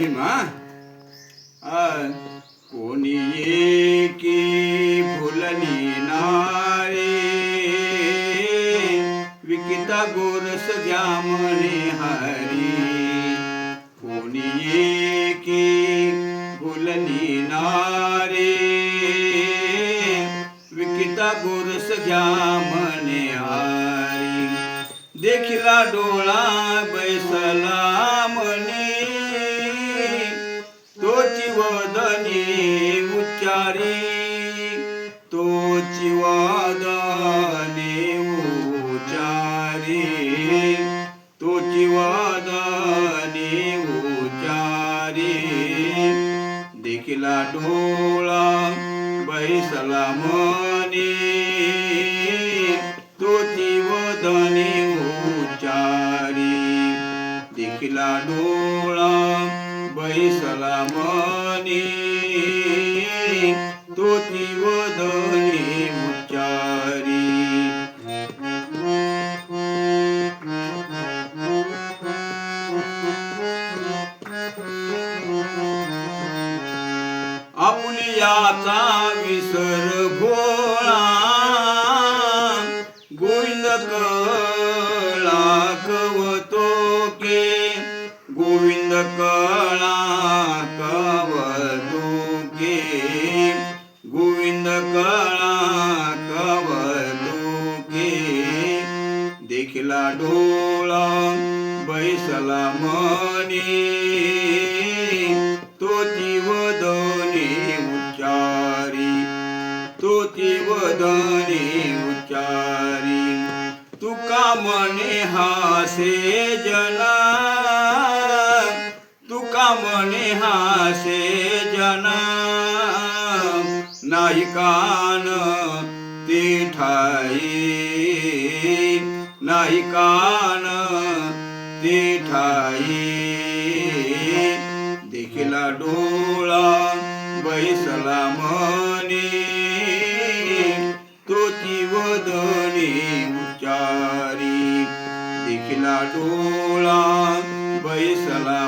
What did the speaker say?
मा आ, कोणी एकी फुलनी नारे? विकिता गोरस जामने हरी. कोणी की फुलनी नारे? विकिता गोरस जामने हरी. देखिला डोळा बैसला वदनी उच्चारी तो चिवादाने उच्चारी तो चिवादाने उच्चारी. देखिला डोळा बैसला मने तो वदनी उच्चारी. देखिला डोळा बैसला मने तोची वदनी उच्चारी आपुलियाचा विसर भोळा गोविंद कळा कवतो के. गोविंद डोळा बैसला मनी तो वदनी उच्चारी. तो वदनी उच्चारी. तुका मने हासे जना तुका मने हासे जना नाही कान ते ठाई नाही कान ते ठाई देखिला डोळा बैसला मनी. तोची वदनी उच्चारी. देखिला डोळा बैसला